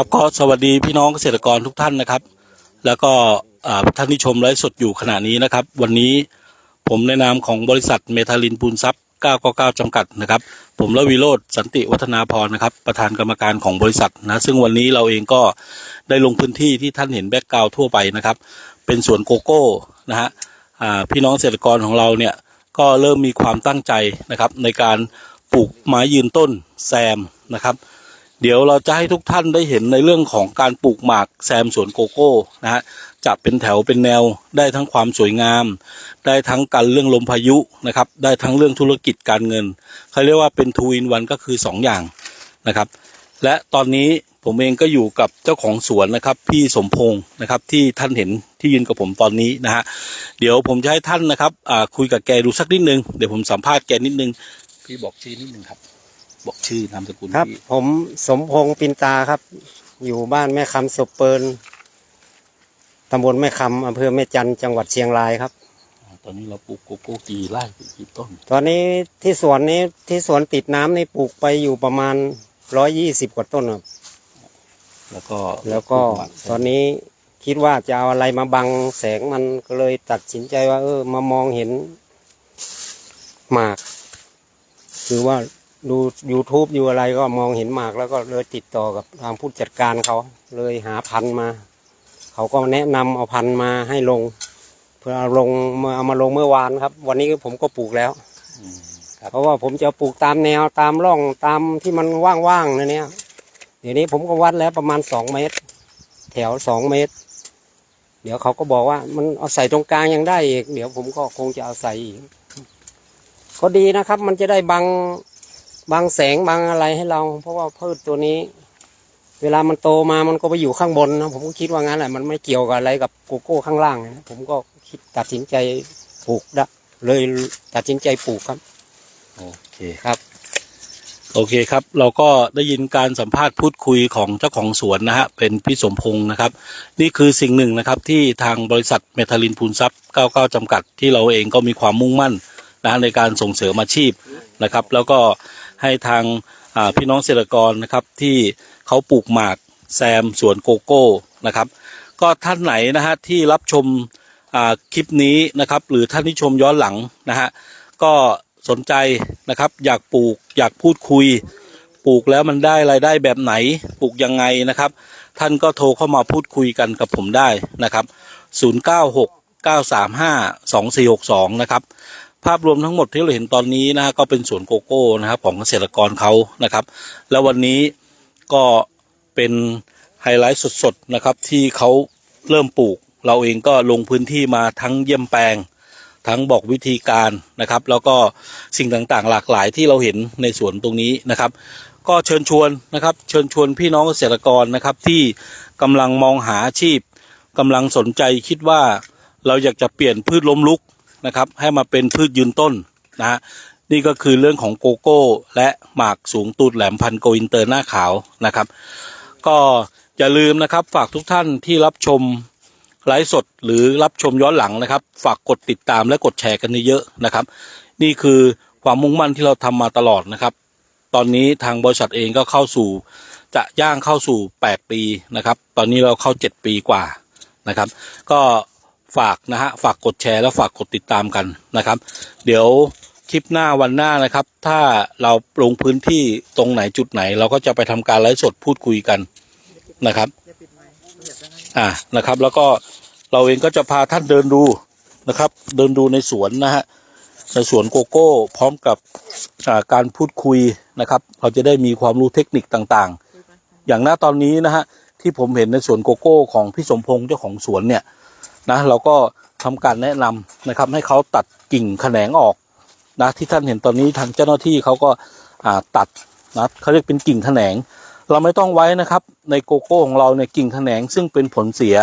ครับก็สวัสดีพี่น้องเกษตรกรทุกท่านนะครับ แล้วก็ท่านที่ชมไลฟ์สดอยู่ขณะนี้นะครับ วันนี้ผมในนามของบริษัทเมทาลินปูนซับ999จำกัดนะครับ ผมและวิโรธสันติวัฒนาพรนะครับ ประธานกรรมการของบริษัทนะซึ่งวันนี้เราเองก็ได้ลงพื้นที่ที่ท่านเห็นแบ็กกราวทั่วไปนะครับ เป็นสวนโกโก้นะฮะพี่น้องเกษตรกรของเราเนี่ยก็เริ่มมีความตั้งใจนะครับในการปลูกไม้ยืนต้นแซมนะครับ เดี๋ยวเราจะให้ทุกท่านได้เห็นในเรื่องของการปลูกหมากแซมสวนโกโก้นะฮะจะเป็นแถวเป็นแนวได้ทั้งความสวยงาม ได้ทั้งการเรื่องลมพายุนะครับ ได้ทั้งเรื่องธุรกิจการเงินเขาเรียกว่าเป็นทูอินวันก็คือสองอย่างนะครับ และตอนนี้ผมเองก็อยู่กับเจ้าของสวนนะครับ พี่สมพงศ์นะครับที่ท่านเห็นที่ยืนกับผมตอนนี้นะฮะเดี๋ยวผมจะให้ท่านนะครับคุยกับแกดูสักนิดนึงเดี๋ยวผมสัมภาษณ์แกนิดนึงพี่บอกชื่อนิดนึงครับ บอกชื่อนามสกุลครับพี่ผมสมพงษ์ปินตาครับ อยู่บ้านแม่คำศพเปิลตำบลแม่คำอำเภอแม่จันทร์จังหวัดเชียงรายครับ อ่าตอนนี้เราปลูกโกโก้กี่ไร่กี่ต้นตอนนี้ที่สวนนี้ที่สวนติดน้ำนี่ปลูกไปอยู่ประมาณร้อยยี่สิบกว่าต้นครับ แล้วก็แล้วก็ปลูหมากตอนนี้คิดว่าจะเอาอะไรมาบังแสงมันก็เลยตัดสินใจว่า เออ มามองเห็นหมาก คือว่า ดู YouTube อยู่อะไรก็มองเห็นหมากแล้วก็เลยติดต่อกับทางผู้จัดการเขา เลยหาพันธุ์มา เขาก็แนะนำเอาพันธุ์มาให้ลง เพื่อเอาลงมาเอามาลงเมื่อวานครับ วันนี้ผมก็ปลูกแล้วอืมครับเพราะว่าผมจะปลูกตามแนวตามร่องตามที่มันว่างๆนะเนี่ยเดี๋ยวนี้ผมก็วัดแล้วประมาณสองเมตร แถวสองเมตร เดี๋ยวเขาก็บอกว่ามันเอาใส่ตรงกลางยังได้อีกเดี๋ยวผมก็คงจะเอาใส่อีกก็ดีนะครับ มันจะได้บัง บังแสงบังอะไรให้เรา เพราะว่าพืชตัวนี้ เวลามันโตมามันก็ไปอยู่ข้างบนนะผมก็คิดว่างั้นแหละมันไม่เกี่ยวกับอะไรกับโกโก้ข้างล่างนะผมก็คิดตัดสินใจปลูกได้เลยตัดสินใจปลูกครับ โอเคครับ โอเคครับ เราก็ได้ยินการสัมภาษณ์พูดคุยของเจ้าของสวนนะฮะเป็นพี่สมพงศ์นะครับ นี่คือสิ่งหนึ่งนะครับที่ทางบริษัทเมทาลินพูนซับ99 จำกัดที่เราเองก็มีความมุ่งมั่นนะฮะในการส่งเสริมอาชีพนะครับ แล้วก็ ให้ทางพี่น้องเกษตรกรนะครับที่เขาปลูกหมากแซมสวนโกโก้นะครับ ก็ท่านไหนนะฮะที่รับชมคลิปนี้นะครับ หรือท่านที่ชมย้อนหลังนะฮะก็สนใจนะครับอยากปลูกอยากพูดคุย ปลูกแล้วมันได้รายได้แบบไหนปลูกยังไงนะครับ ท่านก็โทรเข้ามาพูดคุยกันกับผมได้นะครับ 0969352462 นะครับ ภาพรวมทั้งหมดที่เราเห็นตอนนี้นะฮะก็เป็นสวนโกโก้นะครับของเกษตรกรเขานะครับ แล้ววันนี้ก็เป็นไฮไลท์สดๆนะครับที่เขาเริ่มปลูก เราเองก็ลงพื้นที่มาทั้งเยี่ยมแปลง ทั้งบอกวิธีการนะครับ แล้วก็สิ่งต่างๆ หลากหลายที่เราเห็นในสวนตรงนี้นะครับ ก็เชิญชวนนะครับ เชิญชวนพี่น้องเกษตรกรนะครับที่กำลังมองหาอาชีพกำลังสนใจคิดว่าเราอยากจะเปลี่ยนพืชล้มลุก นะครับ ให้มาเป็นพืชยืนต้นนะฮะนี่ก็คือเรื่องของโกโก้ และหมากสูงตูดแหลมพันโกอินเตอร์หน้าขาวนะครับ ก็อย่าลืมนะครับฝากทุกท่านที่รับชมไลฟ์สดหรือรับชมย้อนหลังนะครับ ฝากกดติดตามและกดแชร์กันเยอะๆนะครับ นี่คือความมุ่งมั่นที่เราทำมาตลอดนะครับ ตอนนี้ทางบริษัทเองก็เข้าสู่ จะย่างเข้าสู่ 8 ปีนะครับ ตอนนี้เราเข้า 7 ปีกว่านะครับ ก็ ฝากนะฮะฝากกดแชร์และฝากกดติดตามกันนะครับ เดี๋ยวคลิปหน้าวันหน้านะครับ ถ้าเราลงพื้นที่ตรงไหนจุดไหน เราก็จะไปทำการไลฟ์สดพูดคุยกันนะครับ อ่านะครับ แล้วก็เราเองก็จะพาท่านเดินดูนะครับ เดินดูในสวนนะฮะในสวนโกโก้ พร้อมกับการพูดคุยนะครับ เราจะได้มีความรู้เทคนิคต่างๆ อย่างหน้าตอนนี้นะฮะที่ผมเห็นในสวนโกโก้ของพี่สมพงษ์เจ้าของสวนเนี่ย นะเราก็ทำการแนะนำนะครับ ให้เขาตัดกิ่งแขนงออกนะที่ท่านเห็นตอนนี้ทางเจ้าหน้าที่เขาก็ตัดนะเขาเรียกเป็นกิ่งแขนง เราไม่ต้องไว้นะครับ ในโกโก้ของเราในกิ่งแขนงซึ่งเป็นผลเสีย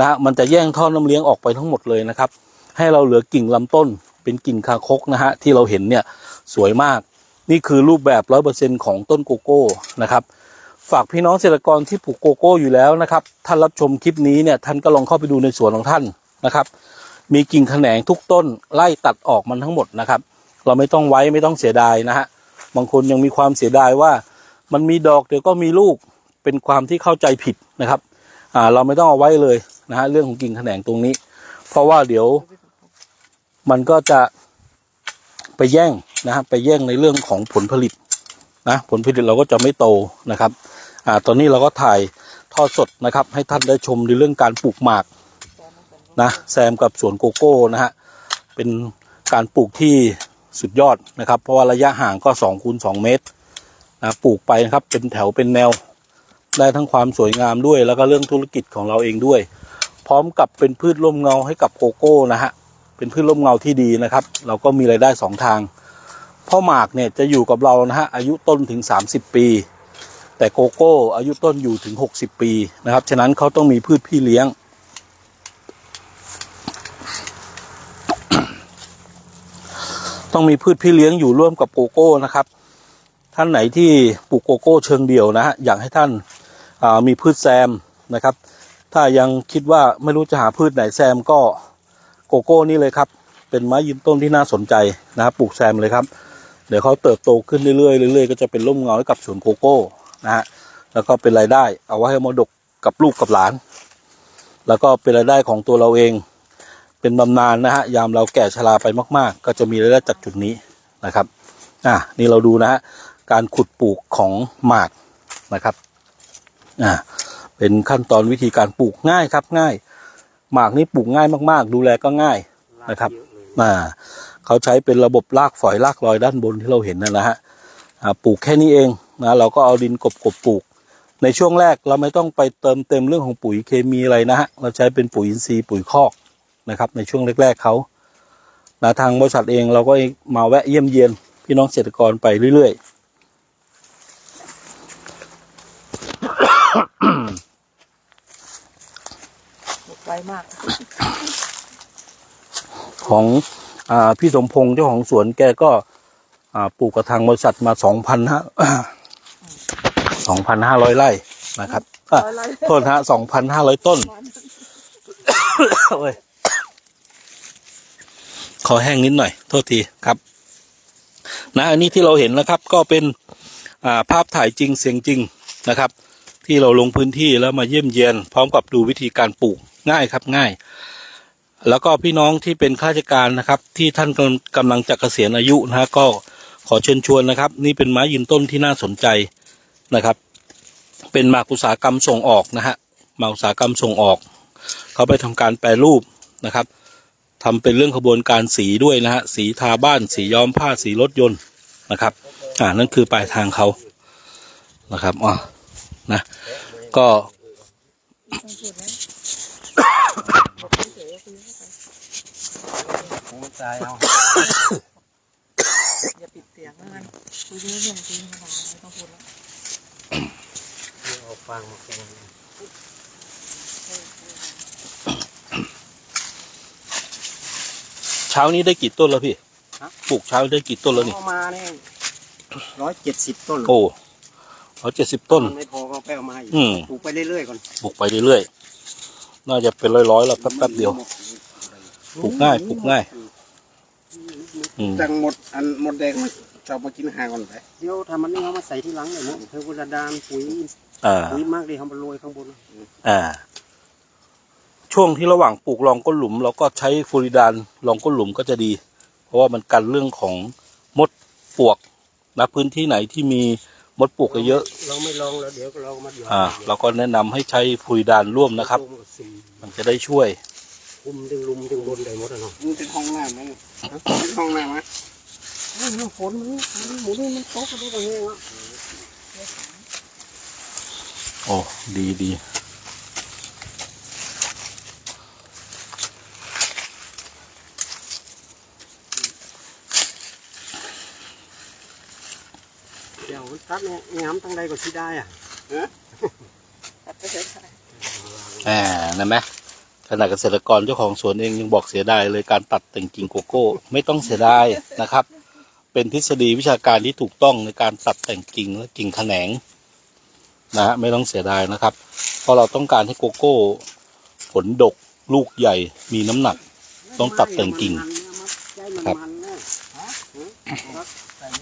นะมันจะแย่งท่อน้ำเลี้ยงออกไปทั้งหมดเลยนะครับ ให้เราเหลือกิ่งลำต้น เป็นกิ่งคาคกนะฮะที่เราเห็นเนี่ยสวยมาก นี่คือรูปแบบร้อยเปอร์เซ็นของต้นโกโก้นะครับ ฝากพี่น้องเกษตรกรที่ปลูกโกโก้อยู่แล้วนะครับ ท่านรับชมคลิปนี้เนี่ยท่านก็ลองเข้าไปดูในสวนของท่านนะครับ มีกิ่งแขนงทุกต้นไล่ตัดออกมันทั้งหมดนะครับ เราไม่ต้องไว้ไม่ต้องเสียดายนะฮะบางคนยังมีความเสียดายว่า มันมีดอกเดี๋ยวก็มีลูกเป็นความที่เข้าใจผิดนะครับอ่าเราไม่ต้องเอาไว้เลยนะฮะเรื่องของกิ่งแขนงตรงนี้ เพราะว่าเดี๋ยวมันก็จะไปแย่งนะฮะไปแย่งในเรื่องของผลผลิตนะผลผลิตเราก็จะไม่โตนะครับ อ่าตอนนี้เราก็ถ่ายทอดสดนะครับ ให้ท่านได้ชมในเรื่องการปลูกหมากนะแซมกับสวนโกโก้นะฮะเป็นการปลูกที่สุดยอดนะครับ เพราะว่าระยะห่างก็สองคูณสองเมตรนะปลูกไปนะครับเป็นแถวเป็นแนวได้ทั้งความสวยงามด้วย แล้วก็เรื่องธุรกิจของเราเองด้วย พร้อมกับเป็นพืชร่มเงาให้กับโกโก้นะฮะเป็นพืชร่มเงาที่ดีนะครับ เราก็มีรายได้สองทางพ่อหมากเนี่ยจะอยู่กับเรานะฮะอายุต้นถึง 30 ปี แต่โกโก้อายุต้นอยู่ถึง 60 ปีนะครับ ฉะนั้นเขาต้องมีพืชพี่เลี้ยง ต้องมีพืชพี่เลี้ยงอยู่ร่วมกับโกโก้นะครับ ท่านไหนที่ปลูกโกโก้เชิงเดี่ยวนะฮะอยากให้ท่านามีพืชแซมนะครับ ถ้ายังคิดว่าไม่รู้จะหาพืชไหนแซมก็โกโก้นี่เลยครับ เป็นไม้ยืนต้นที่น่าสนใจนะครับปลูกแซมเลยครับ เดี๋ยวเขาเติบโตขึ้นเรื่อยๆเรื่อยๆก็จะเป็นร่มเงาให้กับสวนโกโก้ นะฮะแล้วก็เป็นรายได้ เอาไว้ให้มรดกกับลูกกับหลาน แล้วก็เป็นรายได้ของตัวเราเอง เป็นบำนาญนะฮะยามเราแก่ชราไปมากๆ ก็จะมีรายได้จากจุดนี้นะครับอะนี่เราดูนะฮะการขุดปลูกของหมากนะครับอ่าเป็นขั้นตอนวิธีการปลูกง่ายครับง่าย หมากนี่ปลูกง่ายมาก ๆ ดูแลก็ง่ายนะครับอ่าเขาใช้เป็นระบบรากฝอยรากลอยด้านบนที่เราเห็นนะนแหละฮะอ่าปลูกแค่นี้เอง นะเราก็เอาดินกบกบปลูก ในช่วงแรกเราไม่ต้องไปเติมเต็มเรื่องของปุ๋ยเคมีอะไรนะฮะเราใช้เป็นปุ๋ยอินทรีย์ปุ๋ยคอกนะครับในช่วงแรกๆเขานะทางบริษัทเองเราก็มาแวะเยี่ยมเยียนพี่น้องเกษตรกรไปเรื่อยๆไวมาก ของอ่าพี่สมพงษ์เจ้าของสวนแกก็อ่าปลูกกับทางบริษัทมาสองพันห้า สองพันห้าร้อยไร่นะครับอะร้อยไร่โทษฮะสองพันห้าร้อยต้นโอ้ยขอแห้งนิดหน่อย โทษทีครับ นะ อันนี้ที่เราเห็นนะครับ ก็เป็นอ่าภาพถ่ายจริงเสียงจริงนะครับ ที่เราลงพื้นที่แล้วมาเยี่ยมเยียน พร้อมกับดูวิธีการปลูกง่ายครับง่าย แล้วก็พี่น้องที่เป็นข้าราชการนะครับ ที่ท่านกำลังกำลังจะเกษียณอายุนะฮะก็ขอเชิญชวนนะครับ นี่เป็นไม้ยืนต้นที่น่าสนใจ นะครับ เป็นหมากอุตสาหกรรมส่งออกนะฮะหมากอุตสาหกรรมส่งออก เขาไปทำการแปรรูปนะครับทำเป็นเรื่องขบวนการสีด้วยนะฮะสีทาบ้านสีย้อมผ้าสีรถยนต์นะครับอ่านั่นคือปลายทางเขานะครับอ๋อนะก็ผมใจเอาอย่าปิดเสียงแล้วกันคุยเรื่องจริงนะคะไม่ต้องพูดแล้ว เอาฟังมาคุยเช้านี้ได้กี่ต้นแล้วพี่ปลูกเช้าได้กี่ต้นแล้วนี่เอามาเนี่ยร้อยเจ็ดสิบต้นโอ้ร้อยเจ็ดสิบต้นมันไม่พอก็ไปเอามาอีกอืมปลูกไปเรื่อยๆก่อนปลูกไปเรื่อยๆน่าจะเป็นร้อยๆแล้วแป๊บๆเดียวปลูกง่ายปลูกง่ายอืมจังหมดอันหมดแดงมันจะเอามากินหาก่อนไปเดี๋ยวทำมันนี่เอามาใส่ที่หลังเลยเนาะเทวดานปุ๋ย อ่าปุ๋ยมากเลยทำมาโรยข้างบนอ่าช่วงที่ระหว่างปลูกรองก้นหลุม เราก็ใช้ฟูริดานรองก้นหลุมก็จะดี เพราะว่ามันกันเรื่องของมดปลวกนะพื้นที่ไหนที่มีมดปลวกเยอะ เราไม่ลองแล้วเดี๋ยวเราก็มาหยอดๆอ่า เราก็แนะนำให้ใช้ฟูริดานร่วมนะครับ มันจะได้ช่วยคุมดึงลุมดึงบนได้หมดอะเนาะมันเป็นห้องน้ำไหมเป็นห้องน้ำไหมเฮ้ยฝนมันหมูนี่มันตกกันได้ตรงนี้เนาะ โอ้ ดีดีเดี๋ยวตัดเนี่ยงามตั้งใดก็สิได้อะตัดไปเฉยอ่านั่นไหมขณะเกษตรกรเจ้าของสวนเองยังบอกเสียดายเลยการตัดแต่งกิ่งโกโก้ ไม่ต้องเสียดายนะครับ เป็นทฤษฎีวิชาการที่ถูกต้องในการตัดแต่งกิ่งและกิ่งแขนง นะฮะไม่ต้องเสียดายนะครับ เพราะเราต้องการให้โกโก้ผลดกลูกใหญ่มีน้ำหนัก ต้องตัดแต่งกิ่งครับมันๆนะฮะฮะครับแต่ง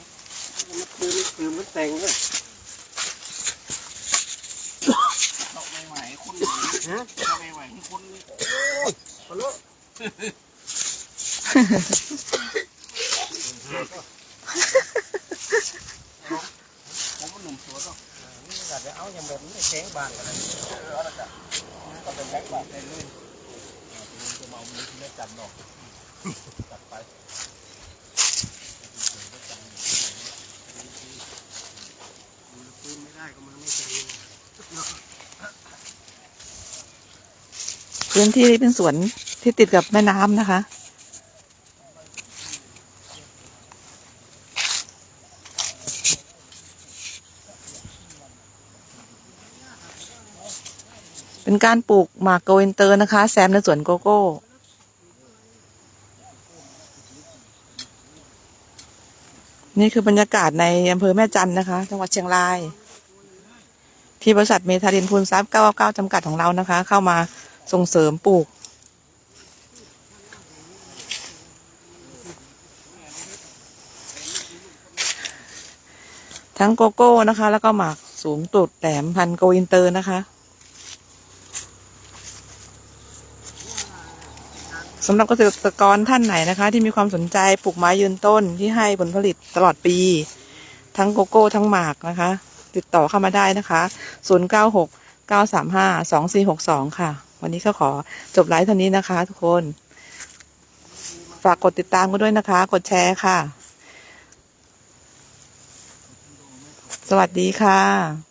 มันคือมันคือมันแต่งเลยฮะทำไมไหวที่คุณนี่ปลุผมมันหนุ่มสวยต้อง นี่ก็จะเอาอย่างแบบนี้แสงบานกันเลยก็เป็นแบ็คบาทได้เลยจะมาเอามือที่แม่จันหรอกจัดไปปืนไม่ได้ก็มาไม่เจอพื้นที่นี้เป็นสวนที่ติดกับแม่น้ำนะคะ เป็นการปลูกหมากโกอินเตอร์นะคะ แซมในสวนโกโก้ นี่คือบรรยากาศในอำเภอแม่จันนะคะ จังหวัดเชียงราย ที่บริษัทเมทาดินพูนซับ999 จำกัดของเรานะคะ เข้ามาส่งเสริมปลูก ทั้งโกโก้นะคะ แล้วก็หมากสูงตุดแหลมพันโกอินเตอร์นะคะ สำหรับเกษตรกรท่านไหนนะคะ ที่มีความสนใจปลูกไม้ยืนต้นที่ให้ผลผลิตตลอดปี ทั้งโกโก้ทั้งหมากนะคะ ติดต่อเข้ามาได้นะคะ 0 9 6 9 3 5 2 4 6 2 ค่ะ วันนี้ก็ขอจบไลฟ์เท่านี้นะคะ ทุกคน ฝากกดติดตามกันด้วยนะคะ กดแชร์ค่ะ สวัสดีค่ะ